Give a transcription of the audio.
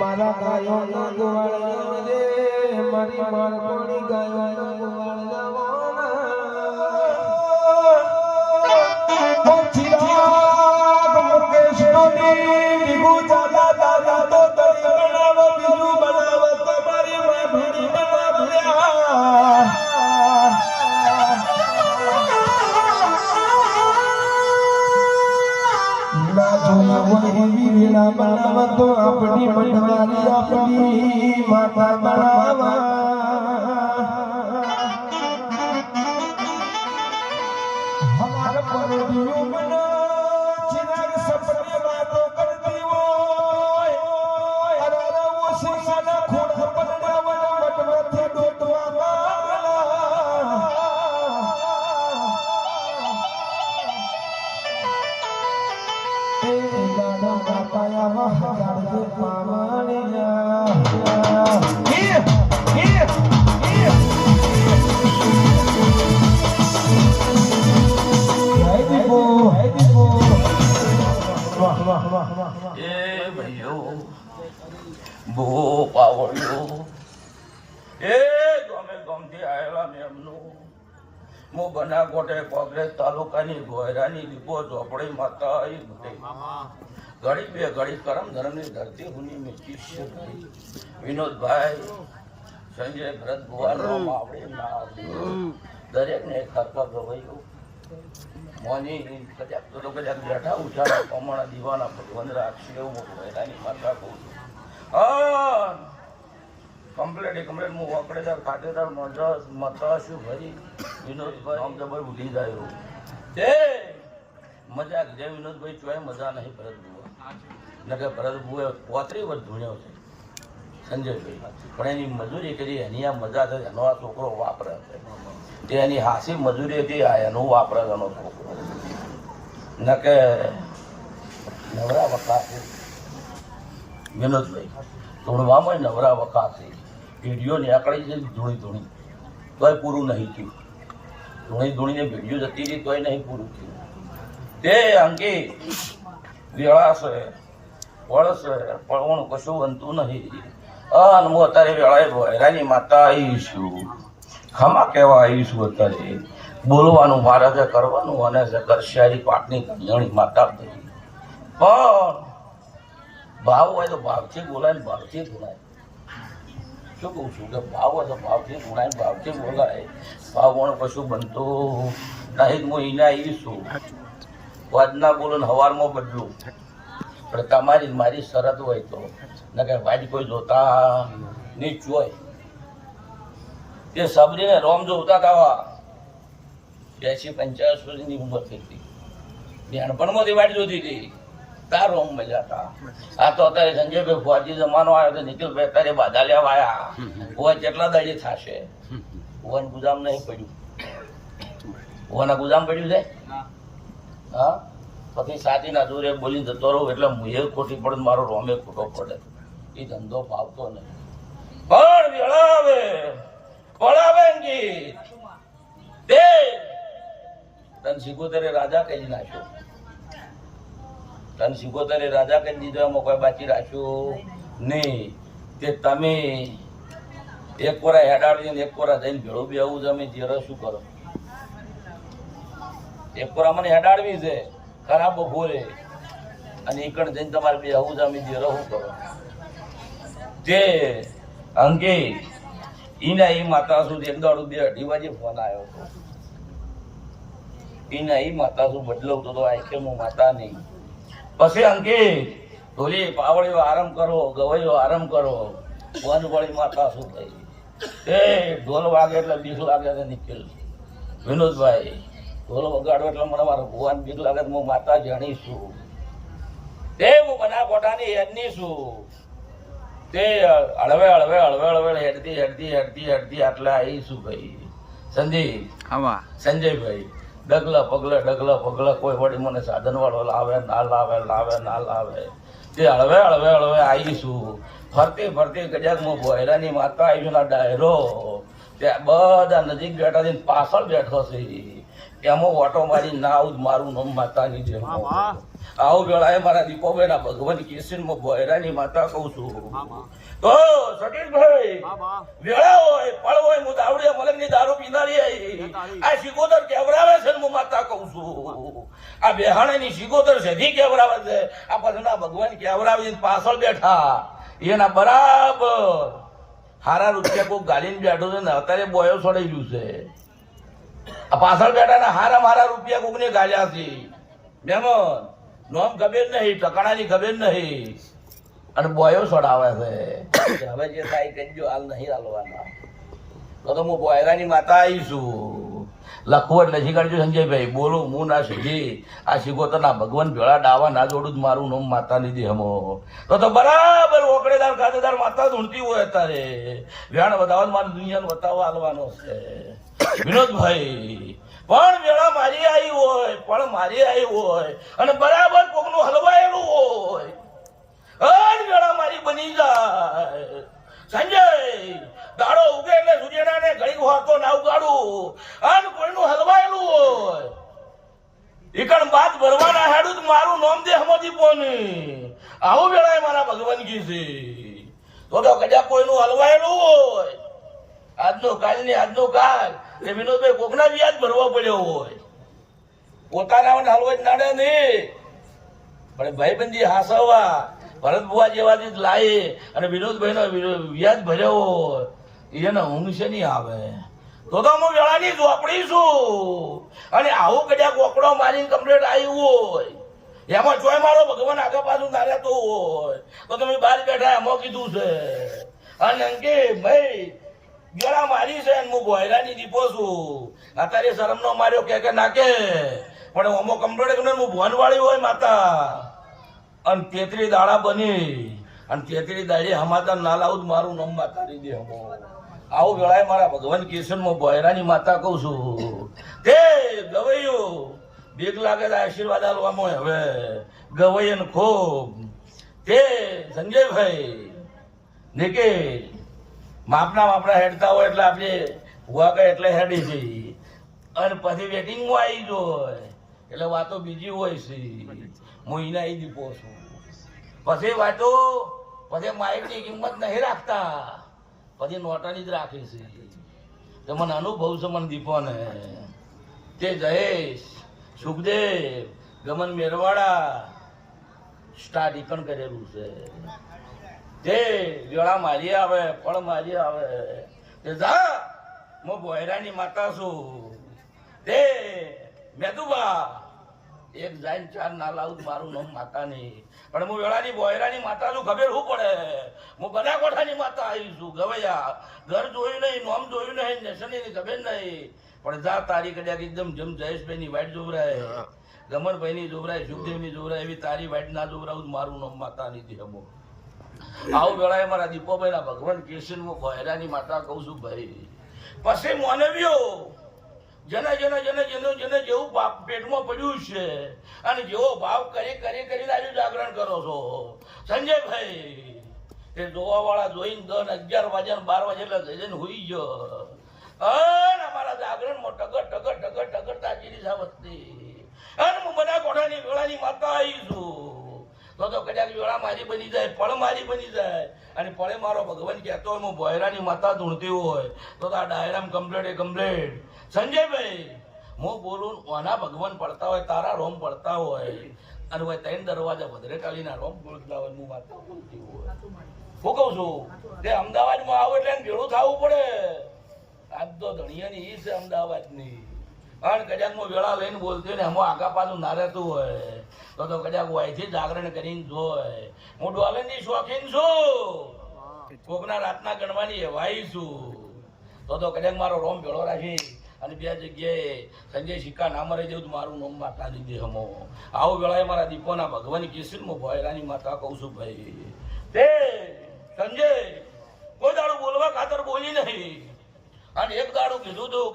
મારા ગાયો ના ગોવાળ રે મારી મારવાણી ગાયો ના ગોવાળ हमारा परडियो बना चिराग सपने बातों कर दियो अरे अरे वो सिंगाना खोड़ा पलड़ा वना मट मथे डोटवा मागला ए गाना गाताया वह गाड़ दे पावनिया। ये ये। એ ભાઈઓ બહુ પાવડ્યો એ ગમે ગમથી આવેલા મેમનું હું બનાકોટે કોંગ્રેસ તાલુકાની ગોયરાની દીપો ચોપડી માતા બધે ઘડી બે ઘડી કરમ ધર્મની ધરતી હુની મેં શિષ્ય વિનોદભાઈ સંજય ભરત ભુવાનો આવડે દરેકને એક ગવાયું મોની કદાચ તો કદાચ બેઠા ઉઠાડા કમણા દીવાના ભગવાન રાખશે એવું મોટું એનાની માતા કહું છું. કમ્પ્લેટ કમ્પ્લેટ, હું વકડેદાર ખાતેદાર મદ્રાસ છું ભરી. વિનોદભાઈ આમ જબર ભૂલી જાય તે મજા જે વિનોદભાઈ ચોય મજા નહીં ભરત બુઆ નકે ભરત બુએ પોતરી વર્ષ ધૂણ્યો છે. સંજયભાઈ. પણ એની મજૂરી કરી, એની આ મજા થશે એનો આ છોકરો વાપરે છે. એની હાસી મજૂરી હતી, આ એનું વાપરે છે ન કે નવરા વખાશે વિનોદભાઈ ધૂણવામાં નવરા વખાશે વીડિયો નીકળી છે ધૂણી ધૂણી. તોય પૂરું નહીં થયું. ધૂણી ધૂણીને વીડિયો જતી હતી તોય નહીં પૂરું થયું. તે અંગે વેળાશે, વળશે, પણ કશું બનતું નહીં. અન હું અત્યારે વેળાએ ભોયરાની માતા આવીશું. ખમા કહેવા આવીશું અત્યારે? બોલવાનું મારે છે કરવાનું અને છે કરશિયારી પાટની કલ્યાણી માતા થઈ પણ ભાવ હોય તો ભાવથી બોલાય ને ભાવથી બોલાય. શું કહું છું કે ભાવ હોય તો ભાવથી બોલાય ને ભાવથી બોલાય. ભાવ પણ કશું બનતું નહીં હું એના આવીશું વાદના બોલો ને હવારમાં બદલું. પણ તમારી મારી શરત હોય તો. નકે વાજ કોઈ જોતા નીચ હોય. તે સબરીને રોમ જોતા હતા બેસી પંચાયત વર્ષની ઉંમર થઈ હતી નાનપણમાંથી વાટ જોતી હતી. તાર રોમ મજા હતા આ તો અત્યારે સંજયભાઈ ફોજી જમાનો આવ્યો તો નિખિલભાઈ અત્યારે બાધા લેવા આવ્યા. હોય કેટલા દાડી થશે? ઓવન ગુજામ નહીં પડ્યું. ઓવાના ગુજામ પડ્યું છે? હા? પછી સાચીના દૂરે બોલીને જતો રહું એટલે મુએ ખોટી પડે મારો રોમે ખોટો પડે. એ ધંધો ફાવતો નહીં. પણ વેળાવે રાજા કહી નાખ્યો. તન સિગોતરે રાજા કહી દીધો, એમાં કોઈ બાકી રાખ્યું નહીં. તે તમે એક કોરા હેડાડી ને એક કોરા જઈને ભેળો બી આવું તમે ત્યારે શું કરો? એક કોરા મને હેડાડવી છે, ખરાબ બપોરે અને એકણ જઈને તમારે બે આવું જામી દે રહું કરો? તે અંગે ઈના એ માતા સુધી એક દાડું બે અઢી વાગે ફોન આવ્યો હતો. ઈના ઈ માતા શું બદલવતો તો આખે હું માતા નહીં. પછી અંકે ઢોલી પાવળીઓ આરામ કરો ગવાઈઓ આરામ કરો. વન વળી માતા શું થઈ એ ઢોલ વાગે એટલે બીક લાગે તો નીકળ વિનોદભાઈ, ઢોલ વગાડો એટલે મને મારો ભગવાન બીક લાગે તો હું માતા જાણીશું તે હું બના કોટાની હેડની છું. તે હળવે હળવે હળવે હળવે હેડતી હેડતી હેડતી હેડતી આટલે આવીશું ભાઈ સંદીપ હા સંજયભાઈ. ડગલા પગલા ડગલા પગલા કોઈ વળી મને સાધન વાળો લાવે ના લાવે લાવે ના લાવે. તે હળવે હળવે હળવે આવીશું ફરતી ફરતી કજાકમાં ભોયરાની માતા આવીશું ના ડાયરો. ત્યાં બધા નજીક બેઠા છે પાછળ બેઠો છે. એમાં ઓટો મારી ના આવું મારું નામ માતાની જેમ આવું વેળાએ મારા દીપોભાઈ ભગવાન કિશનમાં ભોયરાની માતા કહું છું. તો સતીશભાઈ વેળા હોય પળ હોય હું દાવડીએ મલકની દારૂ પીનારી આવી આ શિકોતર કેવરાવે છે હું માતા કહું છું. આ બેહાણાની શિકોતર સધી કેવરાવે છે? આ પછના ભગવાન કેવરાવી પાછળ બેઠા. એના બરાબર હારા રૂપિયા કોક ગાડીને બેઠો છે ને અત્યારે બોયો સડાઈ ગયું છે. આ પાછળ બેઠા ને હારા મારા રૂપિયા કોકને ગાલ્યા છે? મેમન નોમ ખબર નહીં ટકાણાની ખબર નહીં. અને બોયો સડાવે છે. હવે જે થાય કહેજો હાલ નહીં હાલવાના. તો તો હું બોયરાની માતા આવીશું લખવટ લખી કાઢજો સંજયભાઈ. બોલો હું ના શીખી. આ શિકોતરના ભગવાન ભેળા ડાવા ના જોડું જ મારું નામ માતા લીધી હમો. તો તો બરાબર ઓકળેદાર ખાતેદાર માતા ધૂણતી હોય અત્યારે. વ્યાણ વધાવવા મારી દુનિયાનો બતાવવા હાલવાનો છે. વિનોદભાઈ, પણ વેળા મારી આવી હોય, પણ મારી આવી હોય, અને બરાબર કોકનું હલવાયેલું હોય. અન વેળા મારી બની જાય. સંજય, દાડો ઉગે ને સૂર્યનાને ઘડીક હોતો ના ઉગાડું. અન કોઈનું હલવાયેલું હોય. એકણ બાદ ભરવાના હેડું તો મારું નામ દે હમતી પોની. આવું વેળાએ મારા ભગવાન કી તો તો કદાચ કોઈનું હલવાયેલું હોય. આજનો કાલ ને આજનો કાલ. એ વિનોદભાઈ કોકના વ્યાજ ભરવા પડ્યો હોય. પોતાના હાલવા જ નાડે નહીં. પણ ભાઈબંધી હાસવવા ભરત બુવા જેવાથી લાયે. અને વિનોદભાઈનો નો વ્યાજ ભર્યો હોય. એને ઊંઘ છે નહીં આવે. તો તો હું વેળાની ઝોપડી છું. અને આવું કદાચ કોકડો મારીને કમ્પ્લેટ આવ્યું હોય. એમાં ચોય મારો ભગવાન આગળ પાછું ના રહેતો હોય. તો તમે બહાર બેઠા એમાં કીધું છે. અને અંકે, ભાઈ ગળા મારી છે હું ભોયરાની દીપો છું. અત્યારે શરમનો માર્યો કે કે નાકે, પણ ઓમો કમ્પ્લેટ કરીને હું ભોનવાળી હોય માતા. અને તેત્રી દાડા બની. અને તેત્રી દાડી હમાતા ના લાવું મારું નામ માતા દે હમો. આવું વેળાએ મારા ભગવાન કિશનમાં ભોયરાની માતા કહું છું. તે ગવૈયો, બીક લાગે આશીર્વાદ આલવામાં હવે. ગવૈયન ખૂબ. તે સંજયભાઈ નિકેશ માપના માપના હેડતા હોય એટલે આપણે ભૂવા કહે એટલે હેડી છે અને પછી વેટિંગમાં આવી જોય એટલે વાતો બીજી હોય છે. હું એના આવી દીપો છું. પછી વાતો, પછી માઇકની કિંમત નહીં રાખતા. પછી નોટાની જ રાખે છે. તો મને અનુભવ છે મને દીપોને. તે જયેશ, સુખદેવ, ગમન મેરવાડા સ્ટાર્ટ પણ કરેલું છે. તે વેળા મારી આવે ફળ મારી આવે. તે જા હું બોયરાની માતા છું. તે મેદુબા એક જાઈન ચાર ના લાવું મારું નામ માતાની. પણ હું વેળાની બોયરાની માતા છું ખબર શું પડે? હું બધા કોઠાની માતા આવી છું ગવૈયા. ઘર જોયું નહીં નોમ જોયું નહીં નેશનની ખબર નહીં. પણ જા તારી કદાચ એકદમ જમ જયેશભાઈ ની વાઈટ જોવરાય ગમનભાઈની જોવરાય સુખદેવની જોવરાય એવી તારી વાઈટ ના જોવરાવું મારું નામ માતાની દેહમો આવું વેળાએ મારા દીપોભાઈના ભગવાન કેશનમાં ભૈરાની માતા કહું છું ભાઈ પછી મોનવ્યો જેને જેને જેને જેને જેને જેવું પાપ પેટમાં પડ્યું છે અને જેવો ભાવ કરી કરી, કરીને આજે જાગરણ કરો છો. સંજયભાઈ એ જોવા વાળા જોઈને દસ અગિયાર વાગ્યા બાર વાગે એટલે જઈ જઈને હોઈ ગયો. અને અમારા જાગરણમાં ટગર ટગર ટગર ટગર તાજીરી સાવસ્તી અને હું બધા કોઠાની વેળાની માતા આવી છું. તો તો કદાચ વેળા મારી બની જાય, પળ મારી બની જાય. અને પળે મારો ભગવાન કહેતો હોય, હું ભોયરાની માતા ધૂણતી હોય, તો આ ડાયરામ કમ્પ્લેટ એ કમ્પ્લેટ સંજયભાઈ, હું બોલું આના ભગવાન પડતા હોય, તારા રોમ પડતા હોય. અને હોય ત્રણ દરવાજા વધરે કાલીના રોમ બોલતા હોય હું માતા બોલતી હોય. હું કહું છું, તે અમદાવાદમાં આવો એટલે ભેળું થવું પડે. આજ તો ધણિયાની ઈ છે અમદાવાદની. અને કદાચ હું વેળા લઈને બોલતી ને, એમાં આગા પાછું ના રહેતું હોય. તો તો કદાચ વાયથી જાગરણ કરીને જોય. હું ડોલરની શોખીન છું. કોકના રાતના ગણવાની એવાય છું. તો તો કદાચ મારો રોમ ભેળો રાખી અને બે જગ્યાએ સંજય સિક્કા ના મરે જેવું મારું નામ માતા દીધી હમો. આવું વેળાએ મારા દીપોના ભગવાન કિશનમાં ભોયરાની માતા કહું છું ભાઈ. તે સંજય, કોઈ દાડું બોલવા ખાતર બોલી નહીં. અને એક દાડું કીધું તું